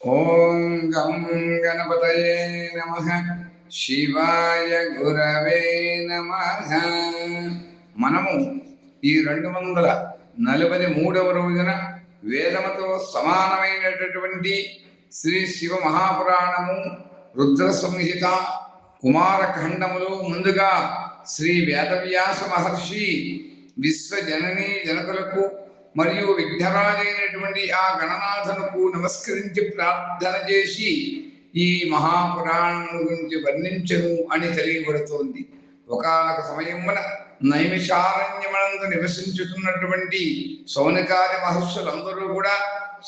ఓం గం గణపతయే నమ. శివాయ గురవే నమ. మనము ఈ రెండు వందల నలభై మూడవ రోజున వేదముతో సమానమైనటువంటి శ్రీ శివ మహాపురాణము రుద్ర సంహిత కుమారఖండములో ముందుగా శ్రీ వేదవ్యాస మహర్షి విశ్వజననీ జనకులకు మరియు విఘ్నరాజైనటువంటి ఆ గణనాథునకు నమస్కరించి ప్రార్థన చేసి ఈ మహాపురాణం గురించి వర్ణించను అని తెలియబడుతోంది ఒకనొక సమయమున నైమిషారణ్యమనందు నివసించుతున్నటువంటి సౌనకాది మహర్షులందరూ కూడా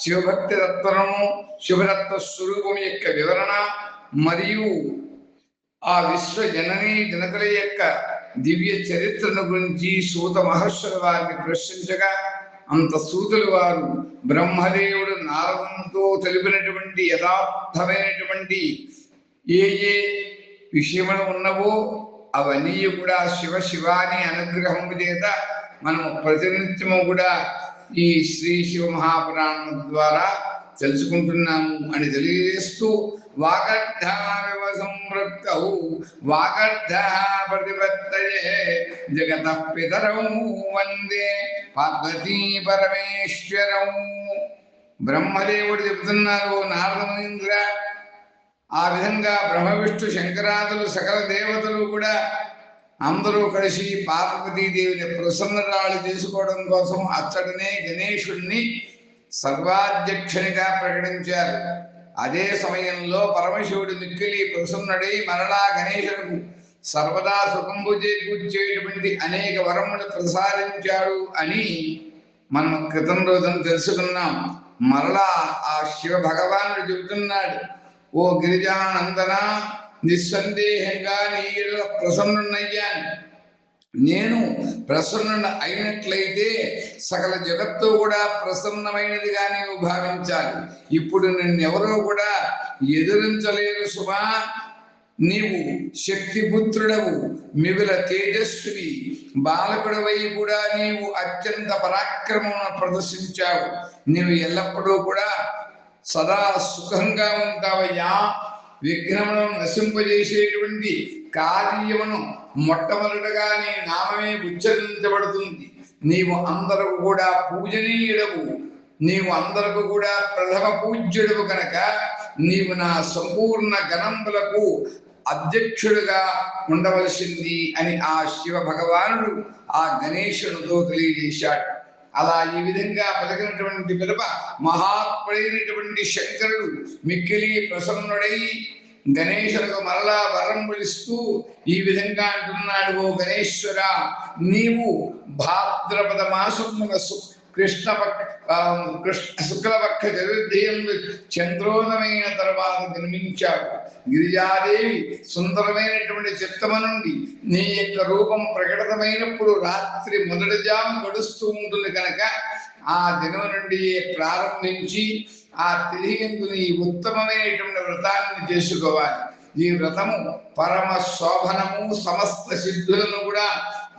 శివభక్తి తత్వము శివరత్వ స్వరూపం యొక్క వివరణ మరియు ఆ విశ్వ జననీ జనకుల యొక్క దివ్య చరిత్రను గురించి సూత మహర్షుల వారిని ప్రశ్నించగా అంత సూతులు వారు. బ్రహ్మదేవుడు నారదంతో తెలిపినటువంటి యథార్థమైనటువంటి ఏ ఏ విషయములు ఉన్నవో అవన్నీ కూడా శివ శివాని అనుగ్రహము చేత మనము ప్రతినిత్యము కూడా ఈ శ్రీ శివ మహాపురాణం ద్వారా తెలుసుకుంటున్నాము అని తెలియజేస్తూ వాగర్ధావివ సంవృత్తౌ వాగర్ధ ప్రతిపత్తయే జగత పితరౌ వందే పార్వతీ పరమేశ్వరం. బ్రహ్మదేవుడు చెబుతున్నారు నారదమునింద్ర ఆ విధంగా బ్రహ్మ విష్ణు శంకరాదులు సకల దేవతలు కూడా అందరూ కలిసి పార్వతీదేవిని ప్రసన్నరాలు చేసుకోవడం కోసం అచ్చటనే గణేశుణ్ణి సర్వాధ్యక్షునిగా ప్రకటించారు. అదే సమయంలో పరమశివుడు మిక్కిలి ప్రసన్నుడై మరలా గణేశుడు సర్వదా సుఖంబు చేకూర్చేటువంటి అనేక వరములు ప్రసాదించాడు అని మనం క్రితం రోజున తెలుసుకున్నాం. మరలా ఆ శివ భగవానుడు చెబుతున్నాడు ఓ గిరిజానందన నిస్సందేహంగా నీ ప్రసన్నున్నయ్యాను నేను ప్రసన్న అయినట్లయితే సకల జగత్తు కూడా ప్రసన్నమైనదిగా నీవు భావించాలి. ఇప్పుడు నిన్నెవరో కూడా ఎదిరించలేరు సుమా. నీవు శక్తిపుత్రుడవు మిగుల తేజస్వి బాలకుడవై కూడా నీవు అత్యంత పరాక్రమమును ప్రదర్శించావు. నీవు ఎల్లప్పుడూ కూడా సదా సుఖంగా ఉంటావయ్యా. విఘ్నములను నశింపజేసేటువంటి కార్యమును మొట్టమొదటగా నీ నామమే ఉచ్చరించబడుతుంది. నీవు అందరూ కూడా పూజనీయుడవు. నీవు అందరకు కూడా ప్రథమ పూజ్యుడవు కనుక నీవు నా సంపూర్ణ గణములకు అధ్యక్షుడుగా ఉండవలసింది అని ఆ శివ భగవానుడు ఆ గణేశునితో తెలియజేశాడు. అలా ఈ విధంగా పలికినటువంటి పిలుప మహాత్ముడైనటువంటి శంకరుడు మిక్కిలి ప్రసన్నుడై గణేశులకు మరలా వరం పిలుస్తూ ఈ విధంగా అంటున్నాడు ఓ గణేశ్వర నీవు భాద్రపద మాసమున కృష్ణ కృష్ణ శుక్లపక్ష చతుర్థయం చంద్రోదమైన తర్వాత జన్మించాడు గిరిజాదేవి సుందరమైనటువంటి చిత్తమ నుండి నీ యొక్క రూపం ప్రకటమైనప్పుడు రాత్రి మొదటి జాము గడుస్తూ ఉంటుంది కనుక ఆ దినం నుండి ప్రారంభించి ఆ తెలియందు నీ ఉత్తమమైనటువంటి వ్రతాన్ని చేసుకోవాలి. ఈ వ్రతము పరమ శోభనము సమస్త సిద్ధులను కూడా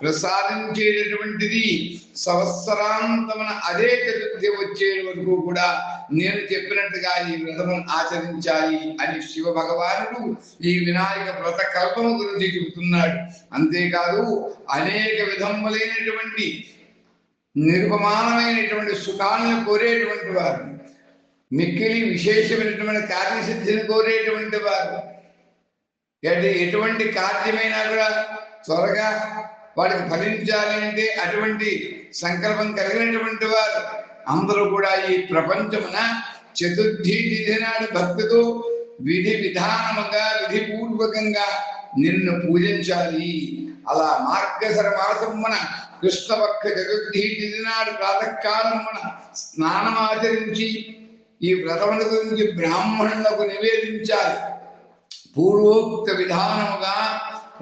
ప్రసాదించేటటువంటిది సంవత్సరాంతమున అదే చతుర్థి వచ్చే వరకు కూడా నేను చెప్పినట్టుగా ఈ వ్రతము ఆచరించాలి అని శివ భగవానుడు ఈ వినాయక వ్రత కల్పన గురించి చెబుతున్నాడు. అంతేకాదు అనేక విధములైనటువంటి నిరుపమానమైనటువంటి సుఖాలను కోరేటువంటి వారు మిక్కిలి విశేషమైనటువంటి కార్యసిద్ధిని కోరేటువంటి వారు. ఎటువంటి కార్యమైనా కూడా త్వరగా వాడికి ఫలించాలి అంటే అటువంటి సంకల్పం కలిగినటువంటి వారు అందరూ కూడా ఈ ప్రపంచమున చతుర్థి తిథి నాడు భక్తితో విధి విధానముగా విధిపూర్వకంగా నిన్ను పూజించాలి. అలా మార్గశర మాసమున కృష్ణపక్ష చతుర్థి తిథి నాడు ప్రాతకాలమున స్నానం ఆచరించి ఈ వ్రతముల గురించి బ్రాహ్మణులకు నివేదించాలి. పూర్వోక్త విధానముగా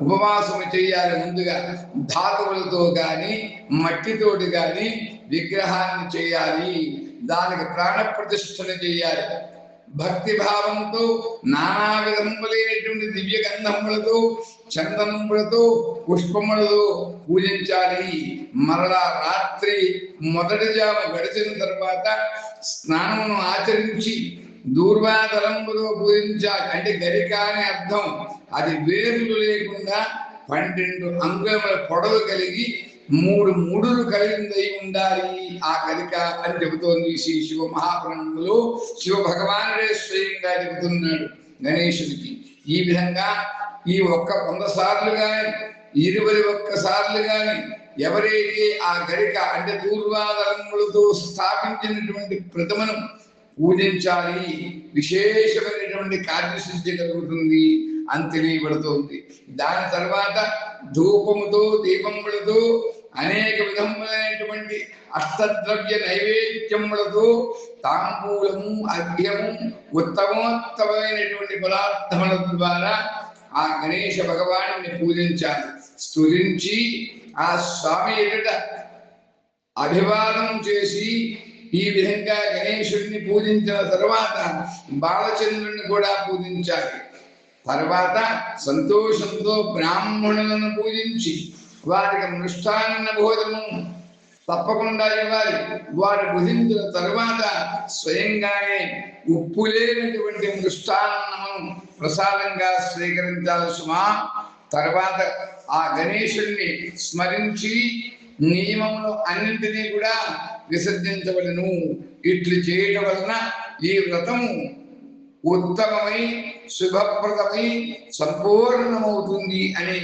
ఉపవాసము చేయాలి ముందుగా. ధాతువులతో కానీ మట్టితోటి కానీ విగ్రహాన్ని చేయాలి. దానికి ప్రాణ ప్రతిష్ఠలు చేయాలి. భక్తి భావంతో నానా విధములైనటువంటి దివ్య గంధములతో చందనములతో పుష్పములతో పూజించాలి. మరలా రాత్రి మొదటి జామ గడిచిన తర్వాత స్నానమును ఆచరించి దూర్వాదలంబులో పూజించాలి. అంటే గరిక అని అర్థం. అది వేర్లు లేకుండా పన్నెండు అంగుళముల పొడవు కలిగి మూడు మూడులు కలిగిందై ఉండాలి. ఆ గరిక అని చెబుతోంది శ్రీ శివ మహాపురాణంలో శివ భగవానుడే స్వయంగా చెబుతున్నాడు గణేశుడికి. ఈ విధంగా ఈ ఒక్క వంద సార్లు గాని ఇరవై ఒక్క సార్లు గాని ఎవరైతే ఆ గరిక అంటే దూర్వాదరములతో స్థాపించినటువంటి ప్రతిమను పూజించాలి. విశేషమైనటువంటి కార్యసిద్ధి కలుగుతుంది అని తెలియబడుతోంది. దాని తర్వాత ధూపముతో దీపములతో అనేక విధములైనటువంటి అష్టద్రవ్య నైవేద్యములతో తాంబూలము అర్ఘ్యము ఉత్తమోత్తమైనటువంటి పదార్థముల ద్వారా ఆ గణేష భగవాను పూజించాలి. స్తురించి ఆ స్వామి ఎదుట అభివాదం చేసి ఈ విధంగా గణేశుడిని పూజించిన తర్వాత బాలచంద్రుడిని కూడా పూజించాలి. తర్వాత సంతోషంతో బ్రాహ్మణులను పూజించి వారికి మృష్టాన్న భోజనం తప్పకుండా ఇవ్వాలి. వారు భుజించిన తర్వాత స్వయంగానే ఉప్పు లేనటువంటి మృష్టాన్నము ప్రసాదంగా స్వీకరించాలి సుమా. తర్వాత ఆ గణేశుడిని స్మరించి నియమంలో అన్నింటినీ కూడా విసర్జించవలను ఇట్లు చేయటం వలన ఈ వ్రతము ఉత్తమమై శుభప్రదమై సంపూర్ణమవుతుంది అని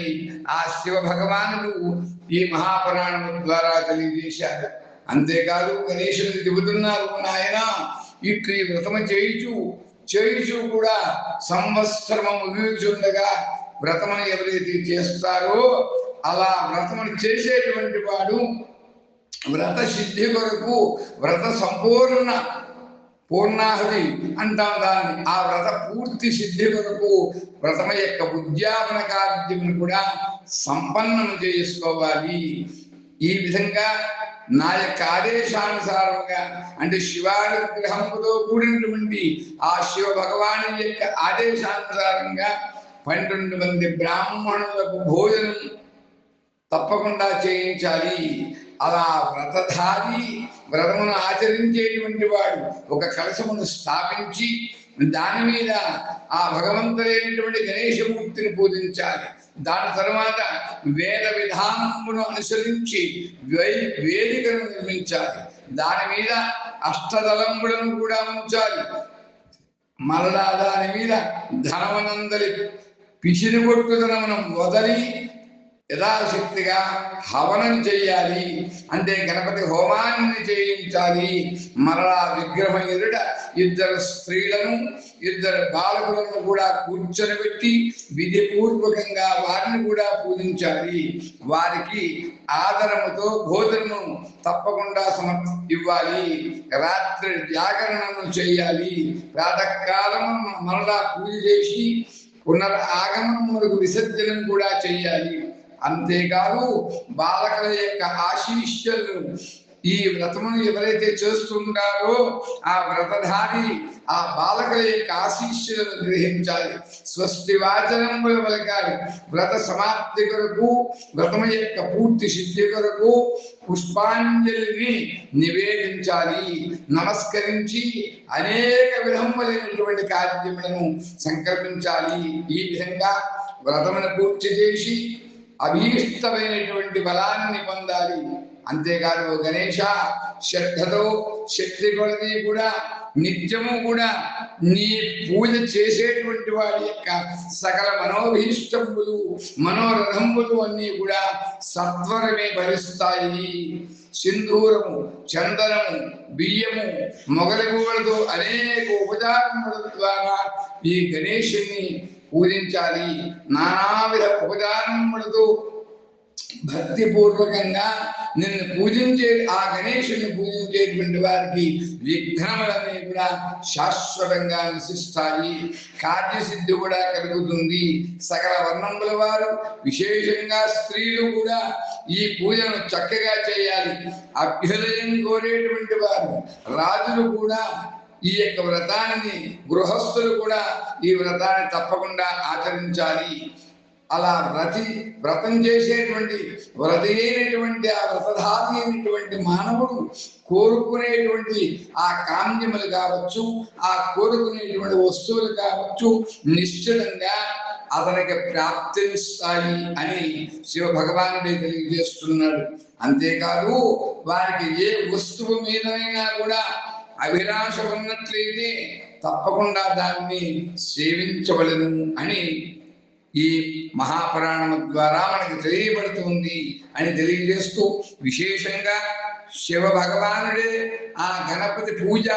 ఆ శివ భగవానుడు ఈ మహాపురాణము ద్వారా తెలియజేశారు అంతేకాదు గణేశుని చెబుతున్నారు నాయన ఇట్లు ఈ వ్రతము చేయుచు చేయుచు కూడా సంవత్సరము ముగించుండగా వ్రతమును ఎవరైతే చేస్తారో అలా వ్రతమును చేసేటువంటి వాడు వ్రత సిద్ధి కొరకు వ్రత సంపూర్ణ పూర్ణాహుతి అంటాం దాన్ని. ఆ వ్రత పూర్తి సిద్ధి కొరకు వ్రతమ యొక్క ఉద్యాపన కార్యమును కూడా సంపన్నం చేసుకోవాలి. ఈ విధంగా నా యొక్క ఆదేశానుసారంగా అంటే శివానుగ్రహముతో కూడినటువంటి ఆ శివ భగవాను యొక్క ఆదేశానుసారంగా పన్నెండు మంది బ్రాహ్మణులకు భోజనం తప్పకుండా చేయించాలి. అలా వ్రతధారి వ్రతమును ఆచరించేటువంటి వాడు ఒక కలశమును స్థాపించి దాని మీద ఆ భగవంతుడైనటువంటి గణేశమూర్తిని పూజించాలి. దాని తర్వాత వేద విధానమును అనుసరించి వేదికను నిర్మించాలి. దాని మీద అష్టదళములను కూడా ఉంచాలి. మరలా దాని మీద ధనమనందరి పిసిరి కొట్టుదనమును వదలి యథాశక్తిగా హవనం చేయాలి. అంటే గణపతి హోమాన్ని చేయించాలి. మరలా విగ్రహం ఎదుట ఇద్దరు స్త్రీలను ఇద్దరు బాలకులను కూడా కూర్చొని పెట్టి విధిపూర్వకంగా వారిని కూడా పూజించాలి. వారికి ఆదరముతో భోజనము తప్పకుండా సమర్ ఇవ్వాలి. రాత్రి జాగరణను చేయాలి. ప్రాతకాలము మరలా పూజ చేసి పునర్ వరకు విసర్జనం కూడా చేయాలి. అంతేకాదు బాలకల యొక్క ఆశీస్సులు ఈ వ్రతమును ఎవరైతే చేస్తుంటారో ఆ వ్రతధారి ఆ బాలకల యొక్క ఆశీస్సులను గ్రహించాలి. స్వస్తి వాచనములు పలకాలి. వ్రత సమాప్తి కొరకు వ్రతము యొక్క పూర్తి సిద్ధి కొరకు పుష్పాంజలిని నివేదించాలి. నమస్కరించి అనేక విధములైనటువంటి కార్యములను సంకల్పించాలి. ఈ విధంగా వ్రతమును పూర్తి చేసి అభీష్టమైనటువంటి బలాన్ని పొందాలి. అంతేకాదు గణేష శ్రద్ధతో శక్తి కొలది కూడా నిత్యము కూడా నీ పూజ చేసేటువంటి వాడి యొక్క సకల మనోభీష్టములు మనోరథములు అన్నీ కూడా సత్వరమే భరిస్తాయి. సింధూరము చందనము బియ్యము మొగలిగూడతో అనేక ఉపచారముల ద్వారా ఈ గణేషుని పూజించాలి. నానావిధ ఉపచారములతో భక్తిపూర్వకంగా నిన్ను పూజించే ఆ గణేషుని పూజించేటువంటి వారికి విఘ్నములన్నీ కూడా శాశ్వతంగా నశిస్తాయి. కార్యసిద్ధి కూడా కలుగుతుంది. సకల వర్ణముల వారు విశేషంగా స్త్రీలు కూడా ఈ పూజను చక్కగా చేయాలి. అభ్యుదయం కోరేటువంటి వారు రాజులు కూడా ఈ యొక్క వ్రతాన్ని గృహస్థులు కూడా ఈ వ్రతాన్ని తప్పకుండా ఆచరించాలి. అలా వ్రతి వ్రతం చేసేటువంటి వ్రతి అయినటువంటి ఆ వ్రతధారి అయినటువంటి మానవుడు కోరుకునేటువంటి ఆ కామ్యములు కావచ్చు ఆ కోరుకునేటువంటి వస్తువులు కావచ్చు నిశ్చితంగా అతనికి ప్రాప్తిస్తాయి అని శివ భగవానుడే తెలియజేస్తున్నాడు. అంతేకాదు వారికి ఏ వస్తువు మీదైనా కూడా అభిలాష ఉన్నట్లయితే తప్పకుండా దాన్ని సేవించవలను అని ఈ మహాపురాణం ద్వారా మనకు తెలియబడుతుంది అని తెలియజేస్తూ విశేషంగా శివ భగవానుడే ఆ గణపతి పూజ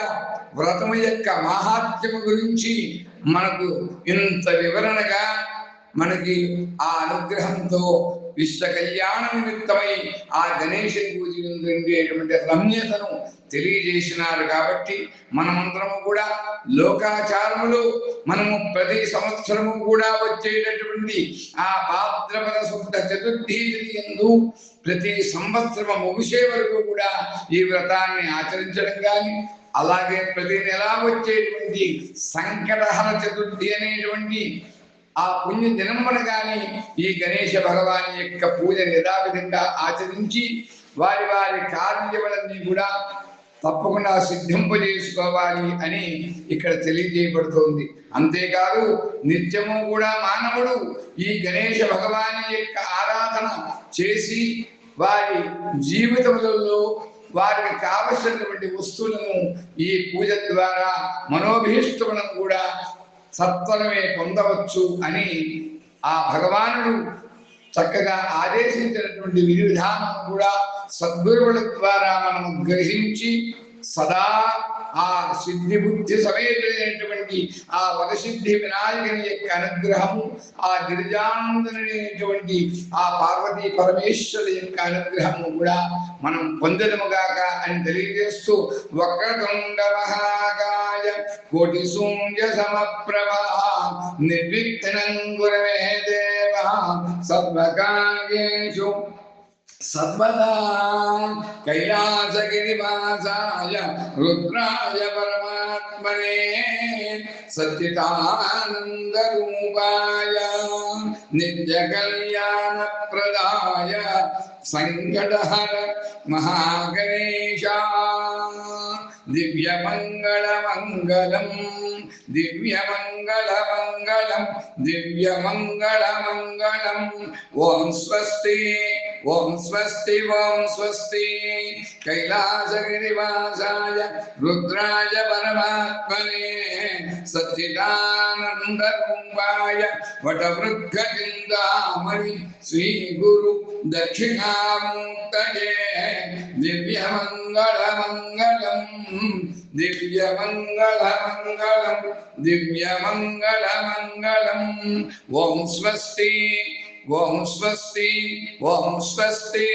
వ్రతము యొక్క మహాత్మ్యము గురించి మనకు ఇంత వివరణగా మనకి ఆ అనుగ్రహంతో విశ్వ కళ్యాణ నిమిత్తమై ఆ గణేశుని పూజ ఉండేటువంటి రమ్యతను తెలియజేసినారు కాబట్టి మనమందరము కూడా లోకాచారములు మనము ప్రతి సంవత్సరము కూడా వచ్చేటటువంటి ఆ భాద్రపద శుద్ధ చతుర్థి ఎందు ప్రతి సంవత్సరం ముగిసే వరకు కూడా ఈ వ్రతాన్ని ఆచరించడం కానీ అలాగే ప్రతి నెలా వచ్చేటువంటి సంకటహర చతుర్థి అనేటువంటి ఆ పుణ్య దినమున గాని ఈ గణేష భగవాన్ యొక్క పూజ యథావిధంగా ఆచరించి వారి వారి కార్యములన్నీ కూడా తప్పకుండా సిద్ధింపజేసుకోవాలి అని ఇక్కడ తెలియజేయబడుతోంది. అంతేకాదు నిత్యము కూడా మానవుడు ఈ గణేష భగవాని యొక్క ఆరాధన చేసి వారి జీవితములలో వారికి కావలసినటువంటి వస్తువులను ఈ పూజ ద్వారా మనోభీష్టములను కూడా సత్వరమే పొందవచ్చు అని ఆ భగవానుడు చక్కగా ఆదేశించినటువంటి విధి విధానం కూడా సద్గురువుల ద్వారా మనం గ్రహించి సదా ఆ సిద్ధి బుద్ధి సమేతమైనటువంటి ఆ వరసిద్ధి వినాయకుని యొక్క అనుగ్రహము ఆ గిరిజానందనటువంటి ఆ పార్వతీ పరమేశ్వరు యొక్క అనుగ్రహము కూడా మనం పొందదముగాక అని తెలియజేస్తూ వక్రతుండ మహాకాయ కోటి శూన్య సమప్రభ నిర్విఘ్నం గురవే దేవ సర్వకార్యేషు सद्वदा कैलासगिरिवासाय रुद्राय परमात्मने सच्चिदानन्दरूपाय नित्यकल्याणप्रदाय सङ्कटहर महागणेशाय సంకటహర మహాగణేశ దివ్య మంగళ మంగళం దివ్య మంగళ మంగళం దివ్య మంగళ మంగళం ఓం స్వస్తి ఓం స్వస్తి ఓం స్వస్తి దివ్యమంగళమంగళం దివ్యమంగళమంగళం ఓం స్వస్తి ఓం స్వస్తి ఓం స్వస్తి